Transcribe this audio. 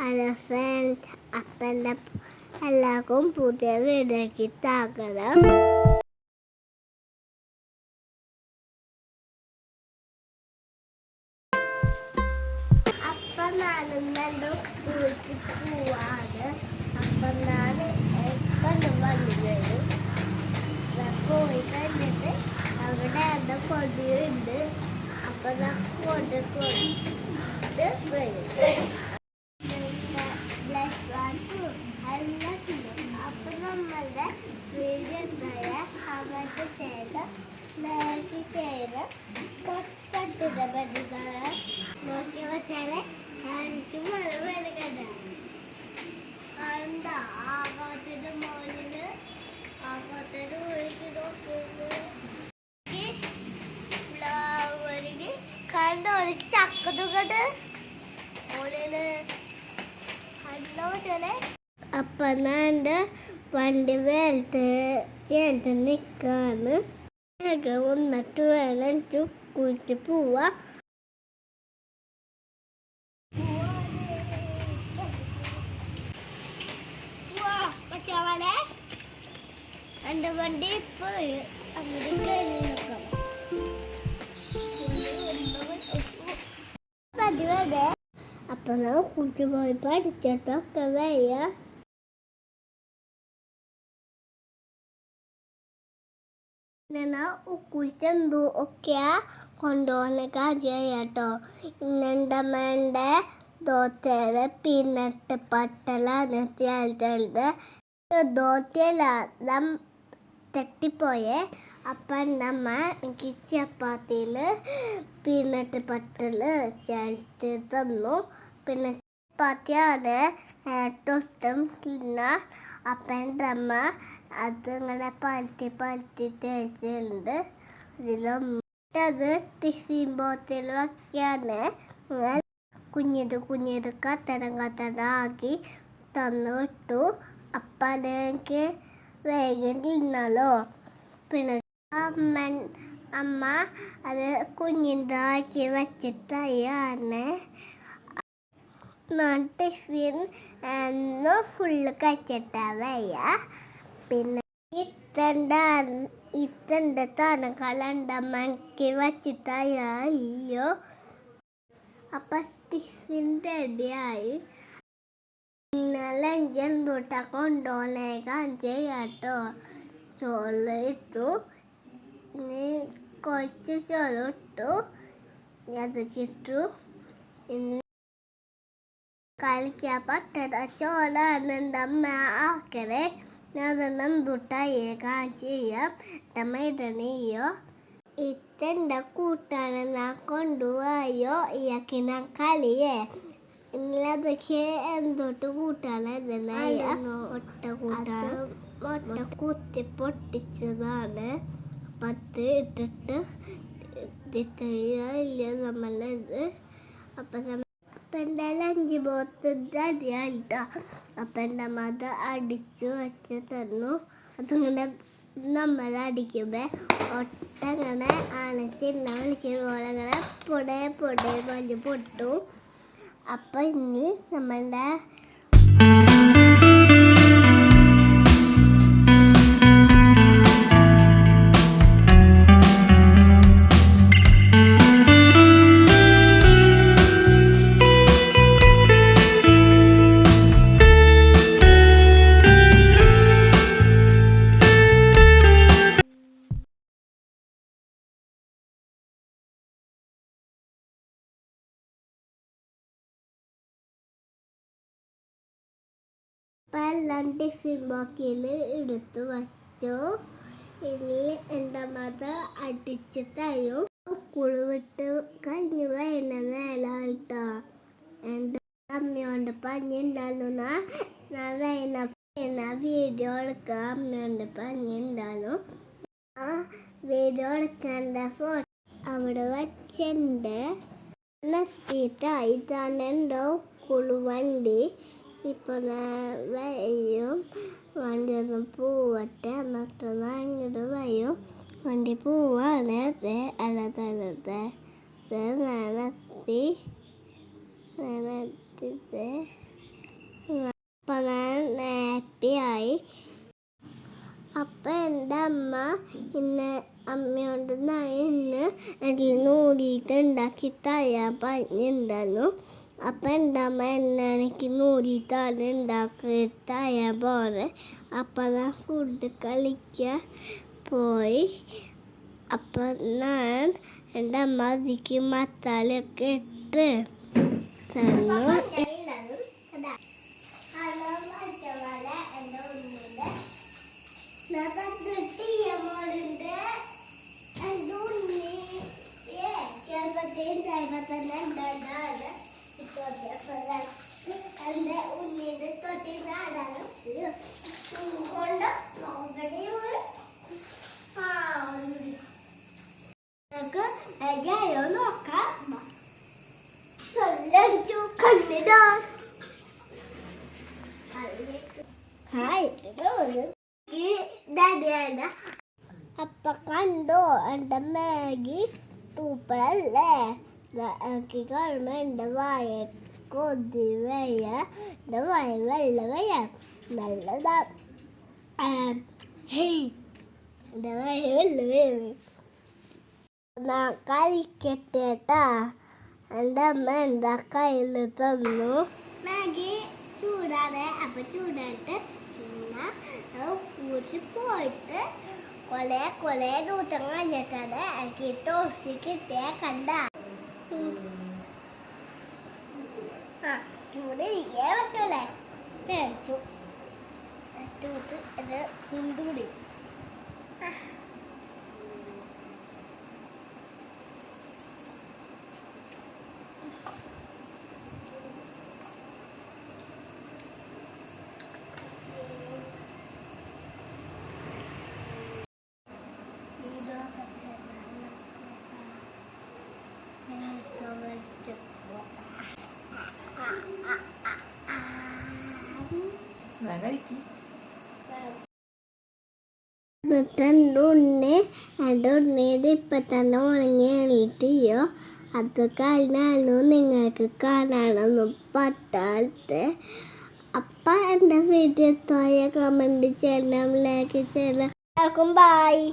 അലഫന്റ് അപ്പന്റെ എല്ലാവർക്കും പുതിയ വീഡിയോയ്ക്ക് സ്വാഗതം. അപ്പം നാലും രണ്ടും കുളിച്ച് പോവാണ്. അപ്പം ഞാൻ എപ്പം വന്നു വരും പോയി കഴിഞ്ഞിട്ട് അവിടെ എന്താ കൊടിയുണ്ട് അപ്പം ഞാൻ കൊണ്ട് കൊണ്ട് വരും. ചക്കതുകണ്ട് ഓളിൽ അപ്പൊ ഞാൻ വണ്ടി വേലത്ത് ചേർത്ത് നിൽക്കാണ് വേഗം വന്നിട്ട് വേണം എനിക്ക് കുളിച്ച് പോവാ എന്റെ വണ്ടി ഇപ്പൊ അങ്ങോട്ട് കയറി അപ്പൊ നമ്മൾ കുട്ടി പോയി പഠിച്ചിട്ടൊക്കെ വയ്യ. ഇങ്ങനെ ഉക്കുളിച്ചെന്തു ഒക്കെയാ കൊണ്ടുപോകുന്ന കാര്യട്ടോ ഇന്നെന്റെ മേണ്ട ദോത്തയുടെ പിന്നട്ട് പട്ടലാണ് ചേട്ടത് ദോത്തയല്ല നം തെറ്റിപ്പോയേ. അപ്പം അമ്മ എനിക്ക് ചപ്പാത്തിയിൽ പീനട്ട് പട്ടൽ ചേർത്ത് തന്നു. പിന്നെ ചപ്പാത്തിയാണ് ഏറ്റവും ഇഷ്ടം തിന്നാൻ അപ്പം എന്റെ അമ്മ അതിങ്ങനെ പരത്തി പരത്തി തേച്ചിട്ടുണ്ട്. അതിലൊന്നത് ടിഫിൻ ബോട്ടിൽ വയ്ക്കാണ് കുഞ്ഞിത് കുഞ്ഞിത് കത്തടം കത്തടം ആക്കി തന്നു വിട്ടു അപ്പം അതെനിക്ക് വേഗം തിന്നല്ലോ. പിന്നെ അമ്മ അമ്മ അത് കുഞ്ഞിതാക്കി വെച്ചിട്ടാണ് ഞാൻ ടിഫിൻ എന്ന് ഫുള്ള് കഴിച്ചിട്ടാ വയ്യ പിന്നെ ഇത്തണ്ട ഇത്തണ്ട തണുകളണ്ട മണക്കി വെച്ചിട്ടായോ അപ്പൊ ടിഫിൻ റെഡിയായി ഇന്നലെ എന്തുട്ടാ കൊണ്ടുപോകുന്നേക്കാൻ ചെയ്യാട്ടോ. ചോറ് ഇട്ടു. ഇനി കുറച്ച് ചോറ് ഇട്ടു. അതൊക്കെ ഇട്ടു ഇനി കളിക്കാൻ പറ്റണ അമ്മ ആക്കണേ കാണിച്ച് ചെയ്യാം ടമ്മ ഇടണയോ ഇത്തന്റെ കൂട്ടാണ് ഞാൻ കൊണ്ടുപോയോ? ഇയാൾക്ക് ഞാൻ കളിയേ. ഇന്നതൊക്കെ എന്തൊട്ട് കൂട്ടാണ് ഇതിനായ ഒട്ട കൂട്ടാണ് ഒട്ട കുത്തി പൊട്ടിച്ചതാണ്. പത്ത് ഇട്ടിട്ട് ഇല്ല നമ്മളിത് അപ്പം നമ്മൾ അപ്പം എന്റെ ലഞ്ച് ബോത്ത് അടിയായിട്ടോ അപ്പന്റെ മത അടിച്ചു വെച്ച് തന്നു. അതിങ്ങനെ നമ്മൾ അടിക്കുമ്പോൾ ഒട്ടങ്ങനെ ചിന്ന വിളിക്കുന്ന പോലെ അങ്ങനെ പൊടേ പൊടേ വലിയ പൊട്ടും. അപ്പം ഇനി നമ്മളുടെ എല്ലാം ടിഫിൻ ബോക്കിൽ എടുത്ത് വച്ചു. ഇനി എന്റെ മത അടിച്ച് തരും. കുളിവിട്ട് വിട്ട് കഴിഞ്ഞ് എന്റെ അമ്മയോണ്ട് പഞ്ഞി ഉണ്ടായിരുന്നു ഞാൻ വേണ വീഡിയോ എടുക്കാൻ അമ്മയോണ്ട് പഞ്ഞി ഉണ്ടായിരുന്നു ആ വീഡിയോ എടുക്കേണ്ട ഫോട്ടോ അവിടെ വച്ചിട്ടുണ്ട് നിർത്തിയിട്ടായി തന്നെ ഉണ്ടോ കുളുവണ്ടി? ഇപ്പോൾ വയ്യും വണ്ടി ഒന്ന് പോവട്ടെ എന്നിട്ടൊന്ന് അങ്ങോട്ട് വയ്യും വണ്ടി പോവാണ്. അതെ അല്ലാതെ നനത്തി നനത്തിട്ട് അപ്പം ഞാൻ ഹാപ്പിയായി അപ്പം എന്റെ അമ്മ ഇന്ന് അമ്മയോട് ഞാൻ ഇന്ന് അതിൽ നൂലിട്ട് ഉണ്ടാക്കി തയ്യാൻ പറഞ്ഞിട്ടുണ്ടായിരുന്നു. അപ്പം എന്റെ അമ്മ എന്നെ എനിക്ക് നൂലിത്താണ് ഉണ്ടാക്കി തരാൻ പോണേ. അപ്പം ഞാൻ ഫുഡ് കളിക്കാൻ പോയി. അപ്പം ഞാൻ എന്റെ അമ്മ അതിക്ക് മസാലയൊക്കെ ഇട്ട് തന്നു. അപ്പൊ കണ്ടോ? എന്റെ മാഗി തൂപ്പല്ലേ? മാഗി കാണുമ്പോ എന്റെ വായ കൊതി വയ്യ എന്റെ വായ വെള്ള വയ്യ നല്ലതാ എന്റെ വായ വെള്ള വയ്യ കളിക്കട്ടേട്ടാ എന്റെ അമ്മ കയ്യിൽ തന്നു മാഗി ചൂടാതെ അപ്പൊ ചൂടായിട്ട് പിന്നെ കൂട്ടി പോയിട്ട് കൊലെ കൊലെ ദൂത്തങ്ങൾ കഴിഞ്ഞിട്ടാണ് എനിക്ക് ടോഫി കിട്ടിയ കണ്ട. ആ പറ്റൂലേ? പേടിച്ചു. ഇത് കുണ്ടുകൂടി വേഗം ഉണ്ണി എന്റെ ഇപ്പം തന്നെ ഉണങ്ങി അത് കഴിഞ്ഞാലും നിങ്ങൾക്ക് കാണണമെന്ന് പറ്റാത്ത. അപ്പം എന്റെ വീട്ടിൽ തോയ കമന്റ് ചെയ്യണം ലൈക്ക് ചെയ്യണം. ബായ്